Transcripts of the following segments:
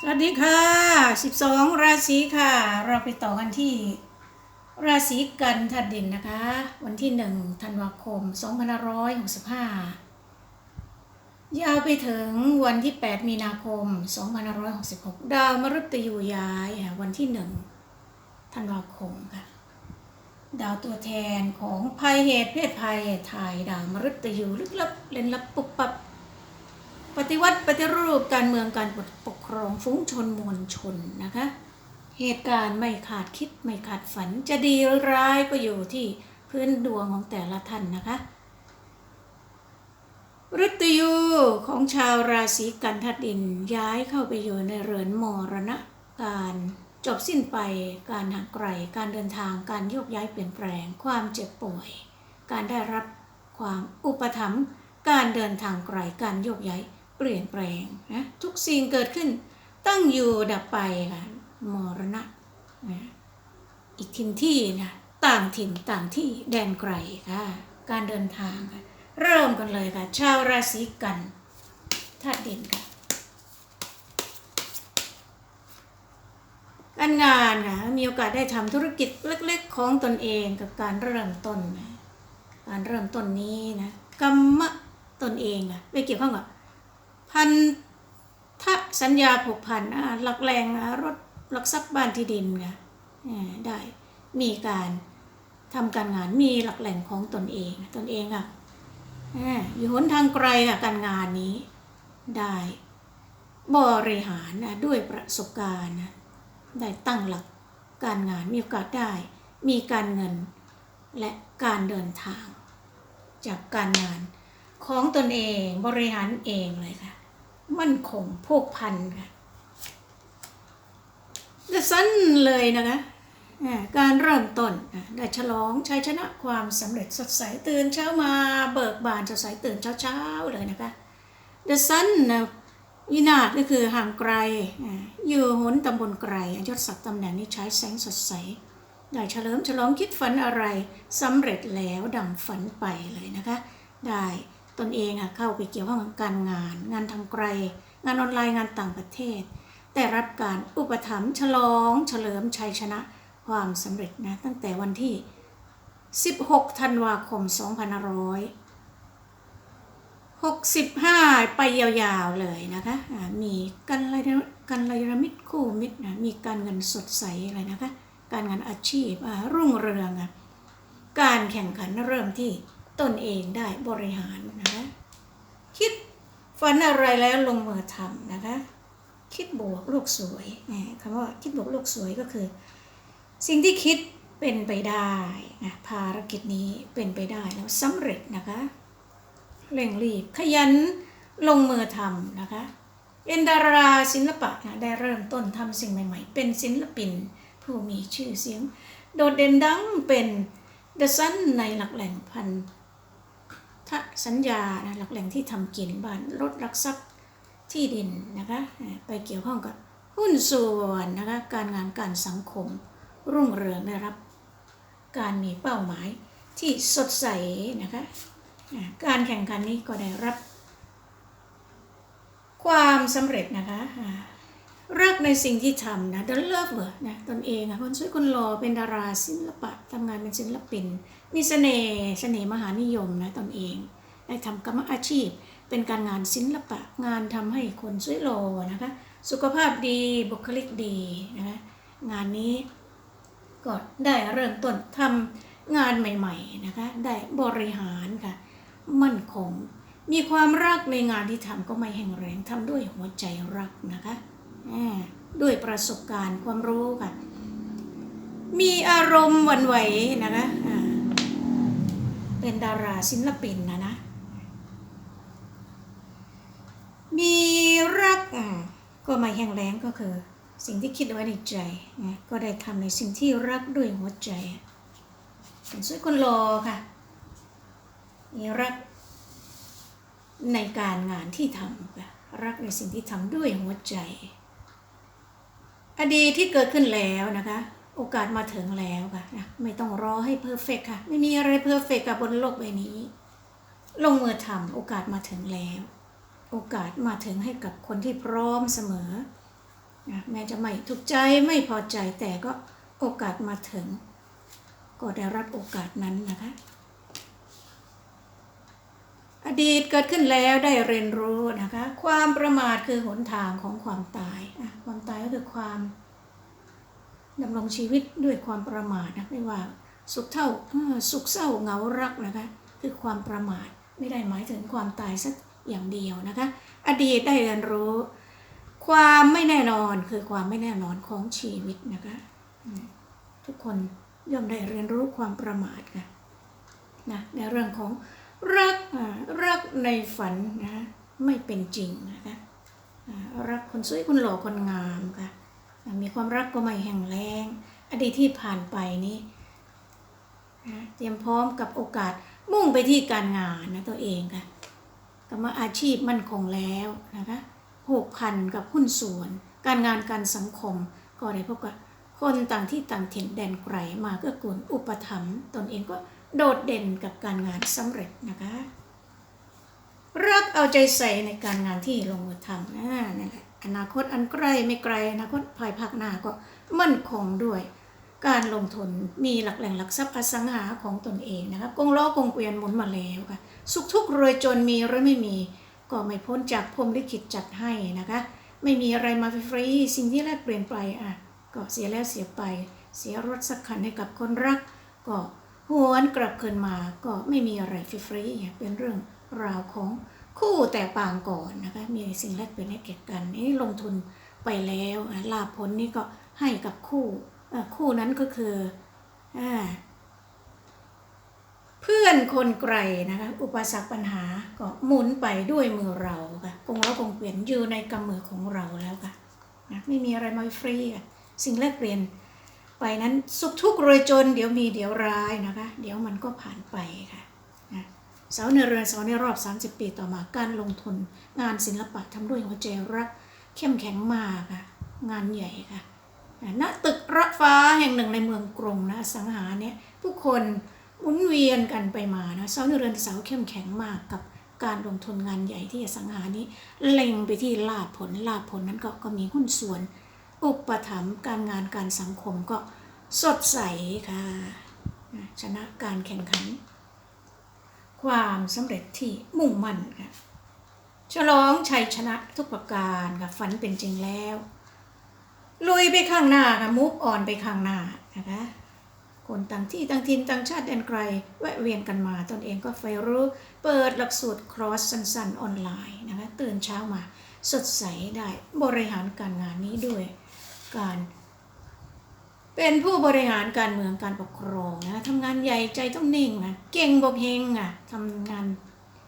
สวัสดีค่ะ 12 ราศีค่ะ เราไปต่อกันที่ ราศีกันธดินนะคะ วันที่ 1 ธันวาคม 2565 ยาวไปถึงวันที่ 8 มีนาคม 2566 ดาวมฤตยูย้ายวันที่ 1 ธันวาคมค่ะ ดาวตัวแทนของภัยเหตุเพศภัยถ่ายดาวมฤตยูลึกลับเล่นลับปุบปับ ฏิวัติปฏิรูปการเมืองการปกครองฟุ้งชนมวลชนนะคะ เหตุการณ์ไม่ขาดคิดไม่ขาดฝันจะดีหรือร้ายก็อยู่ที่พื้นดวงของแต่ละท่านนะคะฤตยูของชาวราศีกันธดินย้ายเข้าไปอยู่ในเรือนมรณะการจบสิ้นไปการห่างไกลการเดินทางการโยกย้ายเปลี่ยนแปลง ความเจ็บป่วย การได้รับความอุปถัมภ์การเดินทางไกลการโยกย้าย เปลี่ยนแปลงนะทุกสิ่งเกิดขึ้น ตั้งอยู่ดับไปค่ะมรณะนะอีกถิ่นที่นะต่างถิ่นต่างที่แดนไกลค่ะ การเดินทางค่ะเริ่มกันเลยค่ะ ชาวราศีกันธาตุดินค่ะการงานค่ะมีโอกาสได้ทำธุรกิจเล็กๆ ของตนเองกับการเริ่มต้นนะการเริ่มต้นนี้นะกรรมะตนเองอะไปเกี่ยวข้องกับ พันธสัญญาผูกพันอะหลักแรงรถหลักทรัพย์บ้านที่ดินค่ะได้มีการทำการงานมีหลักแหล่งของตนเองตนเองอะอ่าอยู่หนทางไกลค่ะการงานนี้ได้บริหารนะด้วยประสบการณ์นะได้ตั้งหลักการงานมีโอกาสได้ มีการเงินและการเดินทาง จากการงาน ของตนเองบริหารเองเลยค่ะ มั่นคงผูกพันค่ะจะสั้นเลยนะคะการเริ่มต้นได้ฉลองชัยชนะความสำเร็จสดใสตื่นเช้ามาเบิกบานสดใสตื่นเช้าๆเลยนะคะ The Sun นะวินาศก็คือห่างไกลอ่าอยู่หนตำบลไกลยศศักดิ์ตำแหน่งนี้ใช้แสงสดใส ได้เฉลิมฉลองคิดฝันอะไรสำเร็จแล้วดังฝันไปเลยนะคะ ได้ ตนเองอะเข้าไปเกี่ยวข้องกับการงาน งานทางไกล งานออนไลน์งานต่างประเทศแต่รับการอุปถัมภ์ฉลองเฉลิมชัยชนะความสำเร็จนะตั้งแต่วันที่ 16 ธันวาคม 2565 ไปยาวๆเลยนะคะมีกันไรกันไรรมิตรคู่มิตรนะมีการเงินสดใสอะไรนะคะ การงานอาชีพรุ่งเรืองอะการแข่งขันเริ่มที่ ตนเองได้บริหารนะคะคิดฝันอะไรแล้วลงมือทำนะคะ คิดบวกโลกสวยคำว่าคิดบวกโลกสวยก็คือ สิ่งที่คิดเป็นไปได้นะภารกิจนี้เป็นไปได้แล้วสำเร็จนะคะเร่งรีบขยันลงมือทำนะคะเป็นดาราศิลปะนะได้เริ่มต้นทำสิ่งใหม่ ๆ เป็นศิลปินผู้มีชื่อเสียง โดดเด่นดังเป็นเดอะซันในหลักแหล่งพัน ธสัญญานะหลักแหล่งที่ทำกินบ้านรถรักทรัพย์ที่ดินนะคะไปเกี่ยวข้องกับหุ้นส่วนนะคะการงานการสังคมรุ่งเรืองได้รับ การมีเป้าหมายที่สดใสนะคะการแข่งขันนี้ก็ได้รับ ความสำเร็จนะคะ ในสิ่งที่ทำนะ The Lover นะตนเองอะคนสวยคนหล่อเป็นดาราศิลปะทำงานเป็นศิลปิน มีเสน่ห์เสน่ห์มหานิยมนะตนเองได้ทำกรรมอาชีพ เป็นการงานศิลปะงานทำให้คนสวยหล่อนะคะสุขภาพดีบุคลิกดีนะคะงานนี้ก็ได้เริ่มต้นทำงานใหม่ๆนะคะได้บริหารค่ะมั่นคงมีความรักในงานที่ทำก็ไม่แห้งแรงทำด้วยหัวใจรักนะคะ ด้วยประสบการณ์ความรู้ค่ะ มีอารมณ์วันไหวนะคะเป็นดาราศิลปินนะนะ มีรักก็ม่แห้งแล้งก็คือ สิ่งที่คิดไว้ในใจก็ได้ทำในสิ่งที่รักด้วยหัวใจเป็นสวยคนรอค่ะ มีรักในการงานที่ทำค่ะรักในสิ่งที่ทำด้วยหัวใจ อดีตที่เกิดขึ้นแล้วนะคะ โอกาสมาถึงแล้วค่ะไม่ต้องรอให้เพอร์เฟกค่ะ ไม่มีอะไรเพอร์เฟกกับบนโลกใบนี้ ลงมือทำโอกาสมาถึงแล้ว โอกาสมาถึงให้กับคนที่พร้อมเสมอแม้จะไม่ถูกใจไม่พอใจแต่ก็โอกาสมาถึง ก็ได้รับโอกาสนั้นนะคะ อดีตเกิดขึ้นแล้วได้เรียนรู้นะคะ ความประมาทคือหนทางของความตาย ความตายก็คือความดำรงชีวิตด้วยความประมาทนะไม่ว่าสุขเท่าสุขเศร้าเหงารักนะคะ คือความประมาทไม่ได้หมายถึงความตายสักอย่างเดียวนะคะ อดีตได้เรียนรู้ ความไม่แน่นอนคือความไม่แน่นอนของชีวิตนะคะ ทุกคนย่อมได้เรียนรู้ความประมาทค่ะนะในเรื่องของรัก ในฝันนะไม่เป็นจริงนะคะรักคนสวยคนหล่อคนงามค่ะมีความรักก็ไม่แห้งแล้งอดีตที่ผ่านไปนี้นะเตรียมพร้อมกับโอกาสมุ่งไปที่การงานนะตัวเองค่ะกรรมอาชีพมั่นคงแล้วนะคะผูกพันกับหุ้นส่วน การงานการสังคม ก็ได้พบกับคนต่างที่ต่างถิ่นแดนไกลมาเกื้อกูลอุปถัมภ์ตนเองก็โดดเด่นกับการงานสำเร็จนะคะ เอาใจใส่ในการงานที่ลงมือทำนะนั่นแหละอนาคตอันใกล้ไม่ไกลอนาคตภายภาคหน้าก็มั่นคงด้วย การลงทุนมีหลักแหล่งหลักทรัพย์อสังหาของตนเองนะคะกงล้อกงเกวียนหมุนมาแล้วค่ะสุขทุกข์รวยจนมีหรือไม่มี ก็ไม่พ้นจากพรมลิขิตจัดให้นะคะ ไม่มีอะไรมาฟรีสิ่งที่แลกเปลี่ยนไปอะก็เสียแล้วเสียไป เสียรถสักคันให้กับคนรัก ก็หวนกลับคืนมาก็ไม่มีอะไรฟรีเป็นเรื่องราวของ คู่แต่ปางก่อนนะคะ มีสิ่งแลกเปลี่ยนให้แก่กันนี่ลงทุนไปแล้วลาผลนี่ก็ให้กับคู่คู่นั้นก็คืออ่าเพื่อนคนไกลนะคะ อุปสรรคปัญหาก็หมุนไปด้วยมือเราค่ะกงเรากงเปลี่ยนอยู่ในกำมือของเราแล้วค่ะนะไม่มีอะไรมาฟรีค่ะสิ่งแรกเปลี่ยนไปนั้นสุขทุกข์รวยจน เดี๋ยวมีเดี๋ยวร้ายนะคะ เดี๋ยวมันก็ผ่านไปค่ะ สาในเรือนเสาในรอบ 30 ปีต่อมาการลงทุน งานศิลปะทำด้วยหัวใจรัก เข้มแข็งมากค่ะ งานใหญ่ค่ะณตึกระฟ้าแห่งหนึ่งในเมืองกรุงนะสังหาเนี่ยผู้คนหมุนเวียนกันไปมานะเสาในเรือนเสาเข้มแข็งมากกับการลงทุนงานใหญ่ที่สังหานี้ เล็งไปที่ลาภผลลาภผลนั้นก็ก็มีหุ้นส่วน อุปถัมภ์การงานการสังคมก็สดใสค่ะชนะการแข่งขัน ความสำเร็จที่มุ่งมั่นค่ะฉลองชัยชนะทุกประการค่ะฝันเป็นจริงแล้ว ลุยไปข้างหน้าค่ะมุกอ่อนไปข้างหน้านะคะคนต่างที่ต่างถิ่นต่างชาติแดนไกลแวะเวียนกันมาตนเองก็ไฟรู้ เปิดหลักสูตรครอสสั้นๆออนไลน์นะคะตื่นเช้ามา สดใสได้บริหารการงานนี้ด้วย การ เป็นผู้บริหารการเมืองการปกครองนะทำงานใหญ่ใจต้องนิ่งนะเก่งบกเฮงอะทำงาน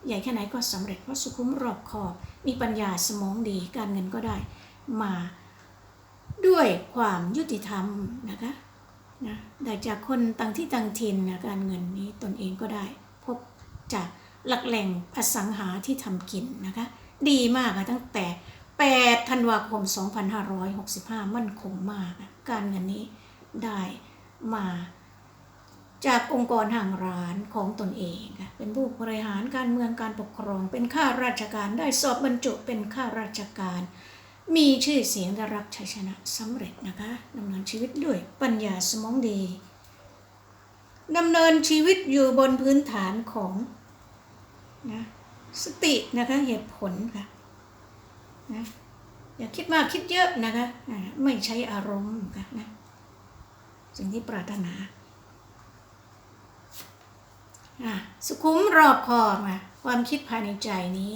ใหญ่แค่ไหนก็สำเร็จเพราะสุขุมรอบคอบ มีปัญญาสมองดีการเงินก็ได้มาด้วยความยุติธรรมนะคะนะได้จากคนต่างที่ต่างถิ่นนะการเงินนี้ตนเองก็ได้ พบจากหลักแหล่งอสังหาที่ทำกินนะคะ ดีมากค่ะตั้งแต่ 8 ธันวาคม 2565 มั่นคงมากนะการเงินนี้ ได้มาจากองค์กรห่างร้านของตนเองค่ะเป็นผู้บริหารการเมืองการปกครอง เป็นข้าราชการได้สอบบรรจุเป็นข้าราชการ มีชื่อเสียงได้รับชัยชนะสำเร็จนะคะดำเนินชีวิตด้วยปัญญาสมองดีดำเนินชีวิตอยู่บนพื้นฐานของนะสตินะคะเหตุผลค่ะนะอย่าคิดมากคิดเยอะนะคะไม่ใช้อารมณ์ค่ะนะ สิ่งที่ปรารถนาอะสุขุมรอบคอบอะความคิดภายในใจนี้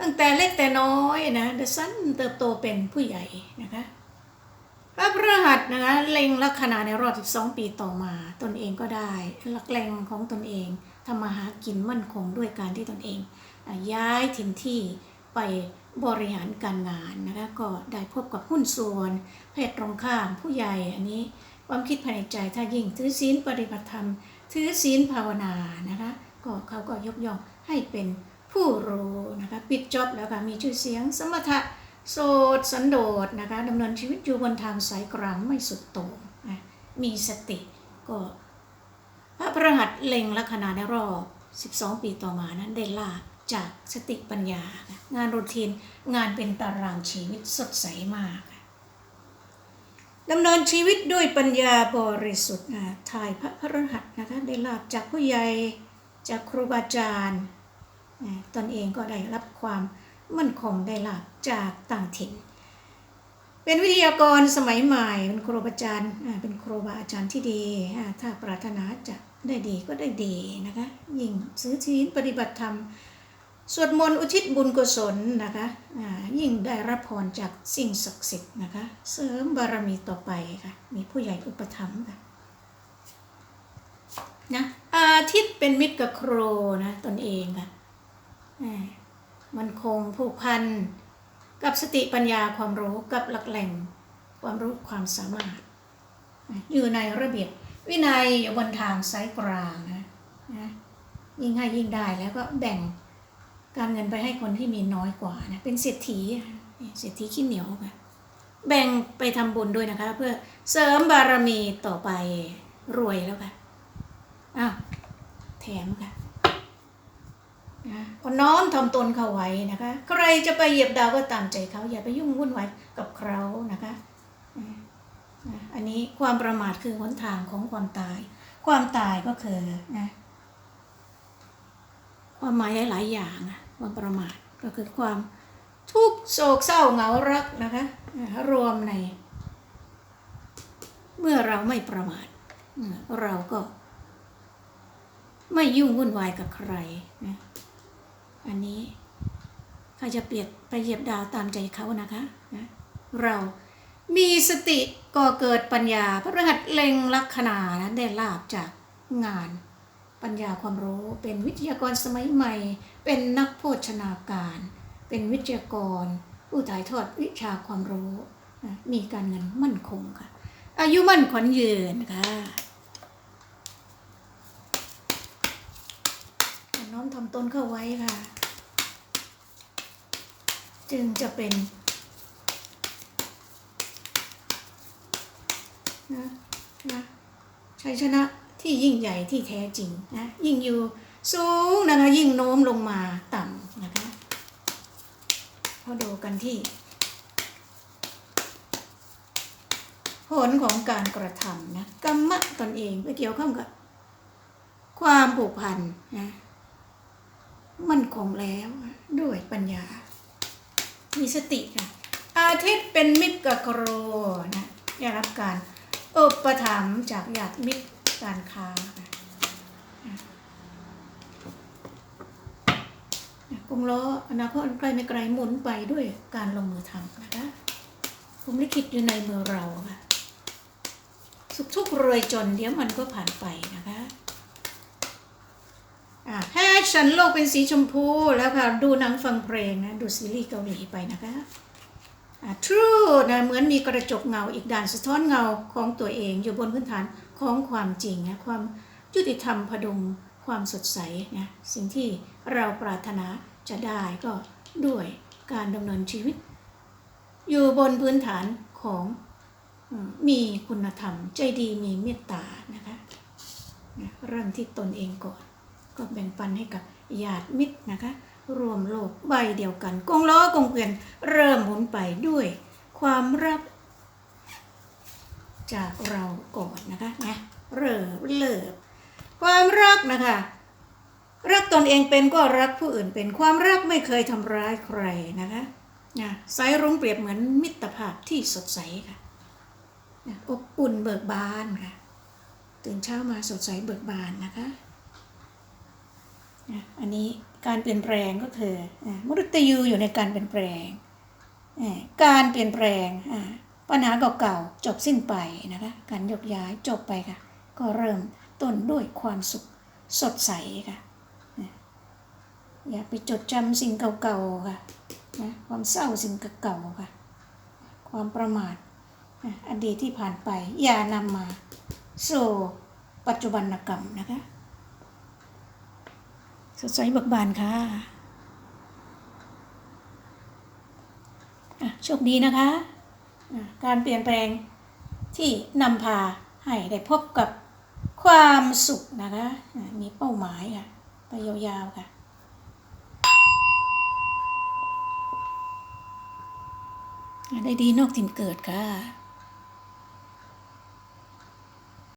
ตั้งแต่เล็กแต่น้อยนะเดซันเติบโตเป็นผู้ใหญ่นะคะพระพฤหัสนะคะเล็งลัคนาในรอบ 12 ปีต่อมา ตนเองก็ได้หลักแหล่งของตนเองทำมาหากินมั่นคงด้วยการที่ตนเอง ย้ายถิ่นที่ไปบริหารการงานนะคะก็ได้พบกับหุ้นส่วน เพศตรงข้ามผู้ใหญ่อันนี้ ความคิดภายในใจถ้ายิ่งถือศีลปฏิบัติธรรม ถือศีลภาวนานะคะก็เขาก็ยกย่องให้เป็นผู้รู้นะคะปิดจบแล้วค่ะมีชื่อเสียงสมถะโสดสันโดษนะคะดำเนินชีวิตอยู่บนทางสายกลางไม่สุดโต่งนะมีสติก็พระพระหัตเล็งลัคนาในรอบ 12 ปีต่อมานั้นได้ลาภจากสติปัญญาค่ะงานรูทีนงานเป็นตารางชีวิตสดใสมาก ดำเนินชีวิตด้วยปัญญาบริสุทธิ์ถ่ายพระพระหัตถ์นะคะได้ลาบจากผู้ใหญ่จากครูบาอาจารย์ตนเองก็ได้รับความมั่นคงได้ลาบจากต่างถิ่น เป็นวิทยากรสมัยใหม่เป็นครูบาอาจารย์เป็นครูบาอาจารย์ที่ดีถ้าปรารถนาจะได้ดีก็ได้ดีนะคะยิ่งซื้อชีวิตปฏิบัติธรรม สวดมนต์อุทิศบุญกุศลนะคะยิ่งได้รับพรจากสิ่งศักดิ์สิทธิ์นะคะ เสริมบารมีต่อไปค่ะ มีผู้ใหญ่อุปถัมภ์ค่ะนะอาทิตย์เป็นมิตรกับครูนะตนเองค่ะอ่มันคงผูกพันกับสติปัญญาความรู้กับหลักแหล่งความรู้ความสามารถอะอยู่ในระเบียบวินัยอยู่บนทางสายกลางนะนะยิ่งให้ยิ่งได้แล้วก็แบ่ง การเงินไปให้คนที่มีน้อยกว่านะเป็นเศรษฐีเศรษฐีขี้เหนียวค่ะแบ่งไปทำบุญด้วยนะคะ เพื่อเสริมบารมีต่อไปรวยแล้วค่ะอ้าวแถมค่ะนะก็น้อมทำตนเขาไว้นะคะ ใครจะไปเหยียบดาวก็ตามใจเขาอย่าไปยุ่งวุ่นวายกับเขานะคะอันนี้ความประมาทคือหนทางของความตาย ความตายก็คือนะ ความหมายหลายๆอย่างความประมาทก็คือความทุกโศกเศร้าเหงารักนะคะรวมใน เมื่อเราไม่ประมาทเราก็ ไม่ยุ่งวุ่นวายกับใครนะอันนี้ใครจะเปรียบไปเหยียบดาวตามใจเขานะคะนะเรามีสติก็เกิดปัญญา พระรหัสเล็งลัคนานะได้ลาบจากงาน ปัญญาความรู้เป็นวิทยากรสมัยใหม่ เป็นนักโภชนาการ เป็นวิทยากร ผู้ถ่ายทอดวิชาความรู้มีการเงินมั่นคงค่ะ อายุมั่นขวัญยืนค่ะน้อมทำตนเข้าไว้ค่ะ จึงจะเป็นนะนะชัยชนะ ที่ยิ่งใหญ่ที่แท้จริงนะยิ่งอยู่สูงนะคะยิ่งโน้มลงมาต่ำนะคะพอดูกันที่ ผลของการกระทำนะกรรมะตนเองไปเกี่ยวข้องกับ ความผูกพันนะมั่นคงแล้วด้วยปัญญา มีสติค่ะอาทิตย์เป็นมิตรกับครูนะได้รับการอุปถัมภ์จากญาติมิตร การค้าค่ะนะกรุงล้ออนาคตอันใกลไม่ไกลหมุนไปด้วยการลงมือทำนะคะผมลิขิตอยู่ในมือเราค่ะสุขทุกข์รวยจนเดี๋ยวมันก็ผ่านไปนะคะอะแฮชฉันโลกเป็นสีชมพูแล้วค่ะ ดูหนังฟังเพลงนะ ดูซีรีส์เกาหลีไปนะคะอะ true นะเหมือนมีกระจกเงาอีกด่านสะท้อนเงาของตัวเองอยู่บนพื้นฐาน ของความจริงนะความยุติธรรมพดุงความสดใสนะสิ่งที่เราปรารถนาจะได้ก็ด้วยการดำเนินชีวิต อยู่บนพื้นฐานของมีคุณธรรม ใจดีมีเมตตานะคะนะเริ่มที่ตนเองก่อน ก็แบ่งปันให้กับญาติมิตรนะคะ รวมโลกใบเดียวกัน กงล้อกงเกวียนเริ่มหมุนไปด้วย ความรัก จากเราก่อนนะคะนะเริ่มเลิบความรักนะคะ รักตนเองเป็นก็รักผู้อื่นเป็นความรักไม่เคยทำร้ายใครนะคะนะสายรุ้งเปรียบเหมือนมิตรภาพที่สดใสค่ะนะอบอุ่นเบิกบานค่ะ ตื่นเช้ามาสดใสเบิกบานนะคะนะอันนี้การเปลี่ยนแปลงก็คืออะมรุตยูอยู่ในการเปลี่ยนแปลงอะการเปลี่ยนแปลงอะ ปัญหาเก่าๆจบสิ้นไปนะคะการยกย้ายจบไปค่ะ ก็เริ่มต้นด้วยความสุขสดใสค่ะอย่าไปจดจำสิ่งเก่าๆค่ะนะความเศร้าสิ่งเก่าๆค่ะ ความประมาทอดีตที่ผ่านไป อย่านำมาสู่ปัจจุบันกรรมนะคะ สดใสเบิกบานค่ะโชคดีนะคะ การเปลี่ยนแปลงที่นำพาให้ได้พบกับความสุขนะคะ มีเป้าหมายค่ะ ไปยาวๆค่ะได้ดีนอกถิ่นเกิดค่ะ